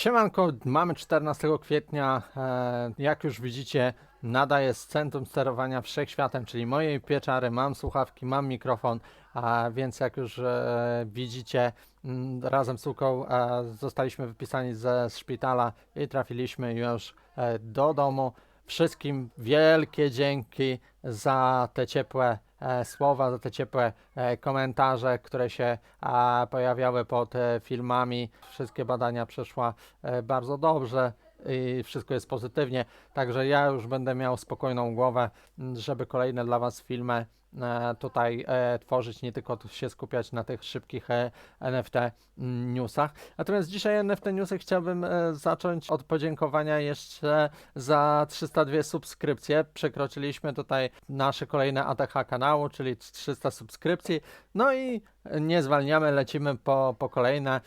Siemanko, mamy 14 kwietnia. E, jak już widzicie, nadaję z centrum sterowania wszechświatem, czyli mojej pieczary. Mam słuchawki, mam mikrofon, a więc jak już e, widzicie, m, razem z Łuką e, zostaliśmy wypisani ze szpitala i trafiliśmy już do domu. Wszystkim wielkie dzięki za te ciepłe słowa, za te ciepłe e, komentarze, które się e, pojawiały pod e, filmami. Wszystkie badania przeszła e, bardzo dobrze i wszystko jest pozytywnie. Także ja już będę miał spokojną głowę, żeby kolejne dla Was filmy e, tutaj e, tworzyć, nie tylko się skupiać na tych szybkich e, NFT newsach. Natomiast dzisiaj NFT newsy chciałbym zacząć od podziękowania jeszcze za 302 subskrypcje. Przekroczyliśmy tutaj nasze kolejne ATH kanału, czyli 300 subskrypcji. No i nie zwalniamy, lecimy po, po kolejne,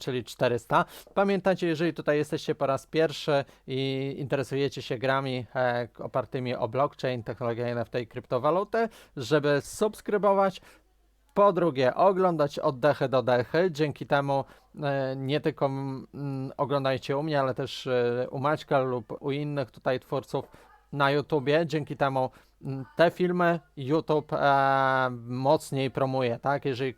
czyli 400. Pamiętajcie, jeżeli tutaj jesteście po raz pierwszy i interesujecie się grami e, opartymi o blockchain, technologię NFT i kryptowaluty, żeby subskrybować. Po drugie, oglądać od dechy do dechy. Dzięki temu e, nie tylko oglądajcie u mnie, ale też e, u Maćka lub u innych tutaj twórców na YouTubie. Dzięki temu te filmy YouTube e, mocniej promuje, tak? Jeżeli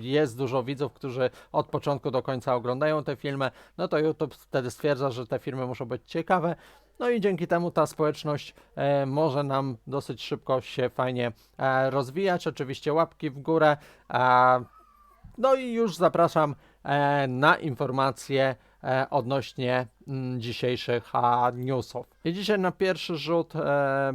jest dużo widzów, którzy od początku do końca oglądają te filmy, no to YouTube wtedy stwierdza, że te filmy muszą być ciekawe. No i dzięki temu ta społeczność e, może nam dosyć szybko się fajnie e, rozwijać. Oczywiście łapki w górę. E, no i już zapraszam e, na informacje e, odnośnie mm, dzisiejszych a, newsów. I dzisiaj na pierwszy rzut e,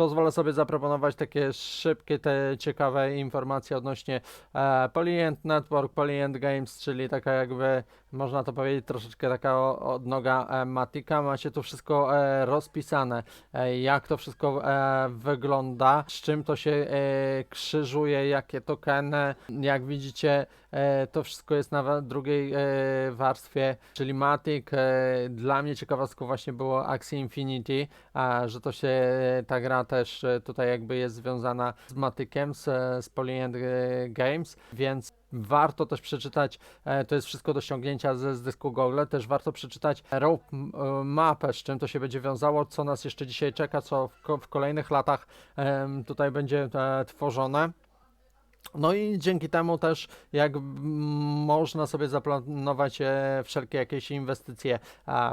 pozwolę sobie zaproponować takie szybkie, te ciekawe informacje odnośnie e, Network, Polyend Games, czyli taka jakby, można to powiedzieć, troszeczkę taka odnoga e, Matika. Macie tu wszystko e, rozpisane, e, jak to wszystko e, wygląda, z czym to się e, krzyżuje, jakie tokeny. Jak widzicie, e, to wszystko jest na drugiej e, warstwie, czyli Matic. E, dla mnie ciekawostką właśnie było Axie Infinity, że to się e, ta gra też e, tutaj jakby jest związana z Matykiem, z, e, z Polyend Games, więc warto też przeczytać, e, to jest wszystko do ściągnięcia ze, z dysku Google, też warto przeczytać road mapę, z czym to się będzie wiązało, co nas jeszcze dzisiaj czeka, co w, w kolejnych latach tutaj będzie tworzone. No i dzięki temu też jak można sobie zaplanować e, wszelkie jakieś inwestycje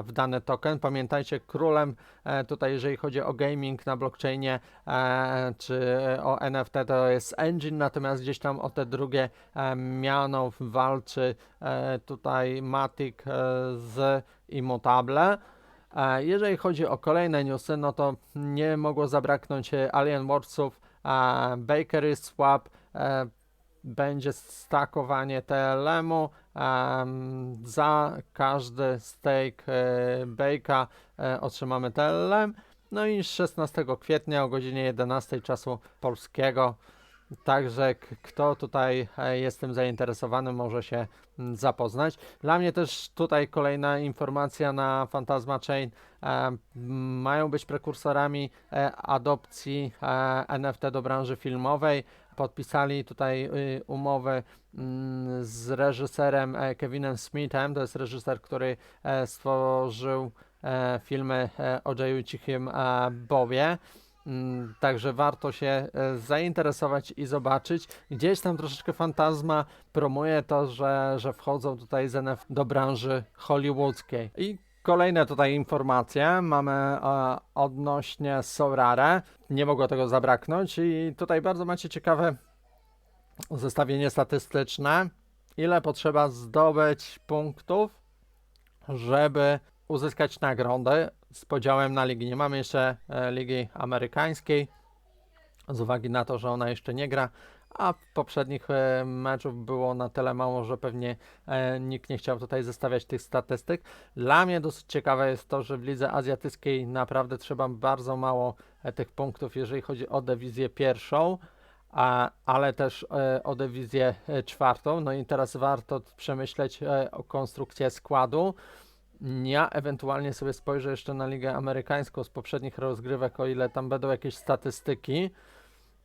w dany token. Pamiętajcie, królem e, tutaj jeżeli chodzi o gaming na blockchainie e, czy o NFT to jest Engine, natomiast gdzieś tam o te drugie miano walczy tutaj Matic z Immutable. Jeżeli chodzi o kolejne newsy, no to nie mogło zabraknąć Alien Warsów, Bakery Swap, będzie stakowanie TLM-u za każdy stake e, Bake'a e, otrzymamy TLM. No i 16 kwietnia o godzinie 11 czasu polskiego. Także kto tutaj e, jest tym zainteresowany, może się mm, zapoznać. Dla mnie też tutaj kolejna informacja na Phantasma Chain. E, mają być prekursorami e, adopcji e, NFT do branży filmowej. Podpisali tutaj y, umowę mm, z reżyserem e, Kevinem Smithem. To jest reżyser, który e, stworzył e, filmy o Jayu Cichym e, Bobie. Mm, Także warto się zainteresować i zobaczyć. Gdzieś tam troszeczkę fantazma promuje to, że, że wchodzą tutaj z NF do branży hollywoodzkiej. I kolejne tutaj informacje mamy e, odnośnie Sorare. Nie mogło tego zabraknąć i tutaj bardzo macie ciekawe zestawienie statystyczne. Ile potrzeba zdobyć punktów, żeby uzyskać nagrodę z podziałem na ligi. Nie mamy jeszcze e, ligi amerykańskiej, z uwagi na to, że ona jeszcze nie gra, a poprzednich e, meczów było na tyle mało, że pewnie e, nikt nie chciał tutaj zestawiać tych statystyk. Dla mnie dosyć ciekawe jest to, że w lidze azjatyckiej naprawdę trzeba bardzo mało e, tych punktów, jeżeli chodzi o dywizję pierwszą. A, ale też o dywizję czwartą. No i teraz warto przemyśleć o konstrukcję składu. Ja ewentualnie sobie spojrzę jeszcze na Ligę Amerykańską z poprzednich rozgrywek, o ile tam będą jakieś statystyki.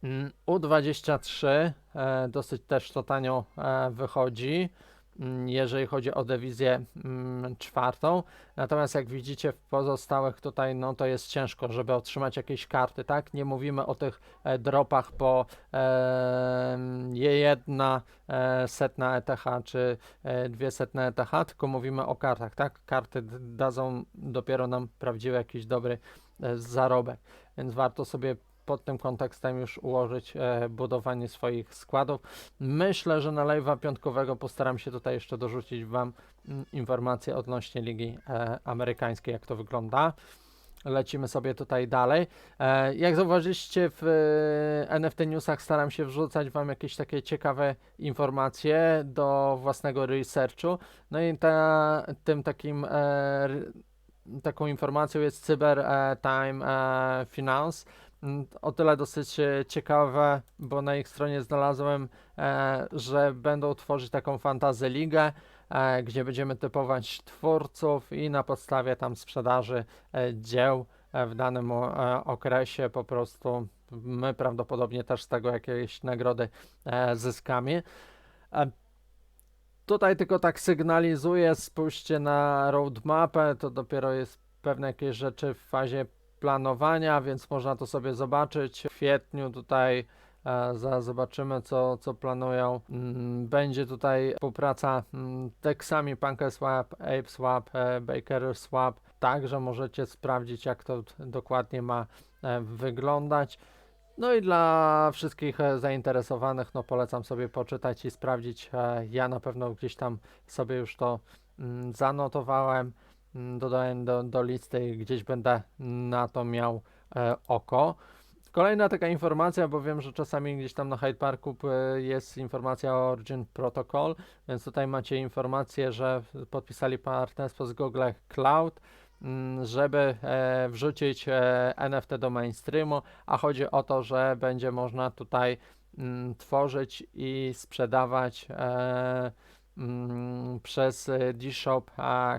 Mm, U23 e, dosyć też to tanio e, wychodzi. mm, jeżeli chodzi o dywizję mm, czwartą. Natomiast jak widzicie w pozostałych tutaj, no to jest ciężko, żeby otrzymać jakieś karty, tak? Nie mówimy o tych e, dropach po jedna setna ETH czy dwie setne ETH, tylko mówimy o kartach, tak? Karty dadzą dopiero nam prawdziwy jakiś dobry zarobek, więc warto sobie pod tym kontekstem już ułożyć e, budowanie swoich składów. Myślę, że na live'a piątkowego postaram się tutaj jeszcze dorzucić Wam mm, informacje odnośnie Ligi e, Amerykańskiej, jak to wygląda. Lecimy sobie tutaj dalej. E, jak zauważyliście w e, NFT Newsach staram się wrzucać Wam jakieś takie ciekawe informacje do własnego researchu. No i ta, tym takim e, taką informacją jest Cyber e, Time e, Finance. Mm, O tyle dosyć e, ciekawe, bo na ich stronie znalazłem, e, że będą tworzyć taką fantazy ligę, e, gdzie będziemy typować twórców i na podstawie tam sprzedaży dzieł w danym okresie po prostu my prawdopodobnie też z tego jakieś nagrody zyskamy. Tutaj tylko tak sygnalizuję, spójrzcie na roadmapę, to dopiero jest pewne jakieś rzeczy w fazie planowania, więc można to sobie zobaczyć. W kwietniu tutaj e, za, zobaczymy, co, co planują. Mm, Będzie tutaj współpraca mm, Dexami, PancakeSwap, ApeSwap, e, BakerSwap. Także możecie sprawdzić, jak to dokładnie ma e, wyglądać. No i dla wszystkich zainteresowanych, no polecam sobie poczytać i sprawdzić. Ja na pewno gdzieś tam sobie już to mm, zanotowałem, dodałem do, do listy gdzieś będę na to miał e, oko. Kolejna taka informacja, bo wiem, że czasami gdzieś tam na Hyde Parku e, jest informacja o Origin Protocol, więc tutaj macie informację, że podpisali partnerstwo z Google Cloud, mm, żeby e, wrzucić e, NFT do mainstreamu, a chodzi o to, że będzie można tutaj mm, tworzyć i sprzedawać mm, przez e, D-Shop,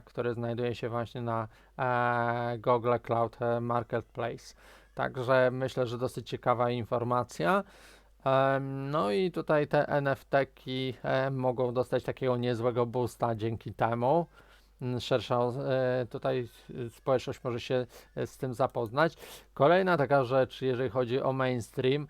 który znajduje się właśnie na e, Google Cloud Marketplace. Także myślę, że dosyć ciekawa informacja. No i tutaj te NFT-ki e, mogą dostać takiego niezłego boosta dzięki temu. Mm, Szersza tutaj społeczność może się z tym zapoznać. Kolejna taka rzecz, jeżeli chodzi o mainstream,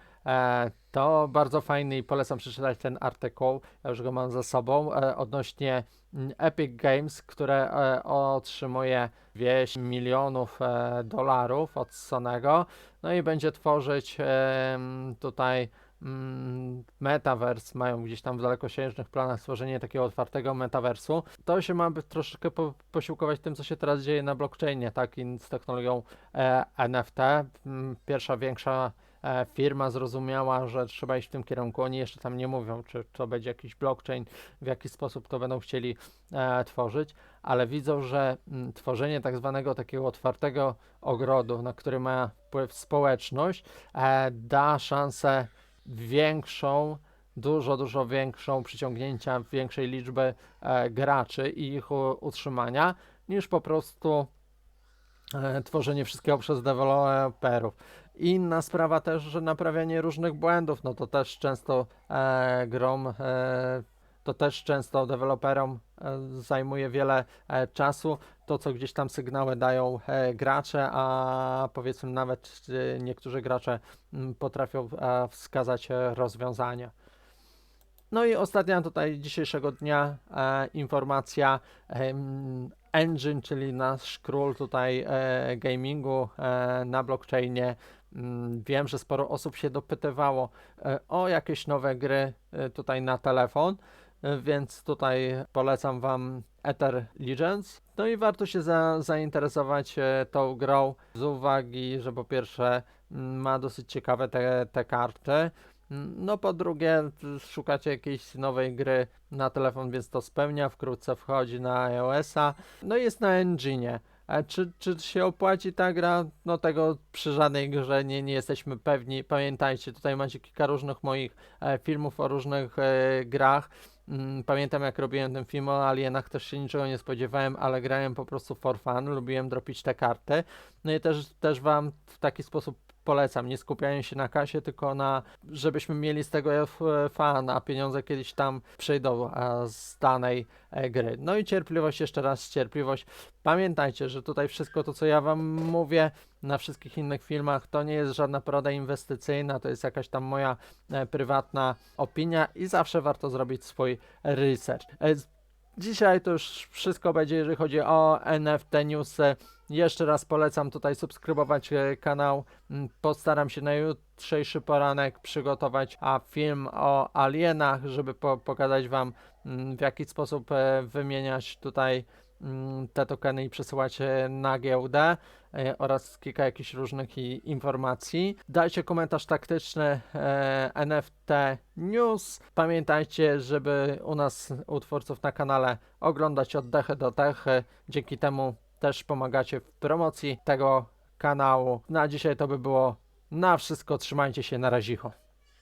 to bardzo fajny i polecam przeczytać ten artykuł, ja już go mam za sobą, e, odnośnie mm, Epic Games, które e, otrzymuje 200 milionów e, dolarów od Sonego, no i będzie tworzyć tutaj mm, metaverse, mają gdzieś tam w dalekosiężnych planach stworzenie takiego otwartego metaversu. To się ma troszeczkę po, posiłkować tym, co się teraz dzieje na blockchainie, tak, i z technologią e, NFT. Mm, Pierwsza większa e, firma zrozumiała, że trzeba iść w tym kierunku. Oni jeszcze tam nie mówią, czy to będzie jakiś blockchain, w jaki sposób to będą chcieli e, tworzyć, ale widzą, że mm, tworzenie tak zwanego takiego otwartego ogrodu, na który ma wpływ społeczność, e, da szansę większą, dużo, dużo większą przyciągnięcia większej liczby e, graczy i ich u, utrzymania, niż po prostu e, tworzenie wszystkiego przez deweloperów. Inna sprawa też, że naprawianie różnych błędów, no to też często e, grom, e, to też często deweloperom e, zajmuje wiele e, czasu. To, co gdzieś tam sygnały dają e, gracze, a powiedzmy nawet e, niektórzy gracze m, potrafią e, wskazać e, rozwiązania. No i ostatnia tutaj dzisiejszego dnia e, informacja. em, Engine, czyli nasz król tutaj e, gamingu e, na blockchainie. Mm, Wiem, że sporo osób się dopytywało e, o jakieś nowe gry e, tutaj na telefon, e, więc tutaj polecam Wam Ether Legends. No i warto się za, zainteresować tą grą z uwagi, że po pierwsze mm, ma dosyć ciekawe te, te karty. Mm, No po drugie, szukacie jakiejś nowej gry na telefon, więc to spełnia. Wkrótce wchodzi na iOS-a. No i jest na engine. A czy, czy się opłaci ta gra? No tego przy żadnej grze nie, nie jesteśmy pewni. Pamiętajcie, tutaj macie kilka różnych moich e, filmów o różnych e, grach. Mm, Pamiętam jak robiłem ten film o alienach, też się niczego nie spodziewałem, ale grałem po prostu for fun, lubiłem dropić te karty. No i też, też wam w taki sposób polecam. Nie skupianie się na kasie, tylko na, żebyśmy mieli z tego fan, a pieniądze kiedyś tam przyjdą z danej e, gry. No i cierpliwość, jeszcze raz cierpliwość. Pamiętajcie, że tutaj wszystko to, co ja wam mówię na wszystkich innych filmach, to nie jest żadna porada inwestycyjna, to jest jakaś tam moja e, prywatna opinia i zawsze warto zrobić swój research. E, Dzisiaj to już wszystko będzie, jeżeli chodzi o NFT newsy. Jeszcze raz polecam tutaj subskrybować e, kanał. Mm, Postaram się na jutrzejszy poranek przygotować a film o alienach, żeby po, pokazać Wam mm, w jaki sposób e, wymieniać tutaj te tokeny i przesyłać e, na giełdę e, oraz kilka jakichś różnych informacji. Dajcie komentarz taktyczny e, NFT News. Pamiętajcie, żeby u nas, u twórców na kanale, oglądać od dechy do dechy. Dzięki temu też pomagacie w promocji tego kanału. Na dzisiaj to by było na wszystko. Trzymajcie się, na razicho.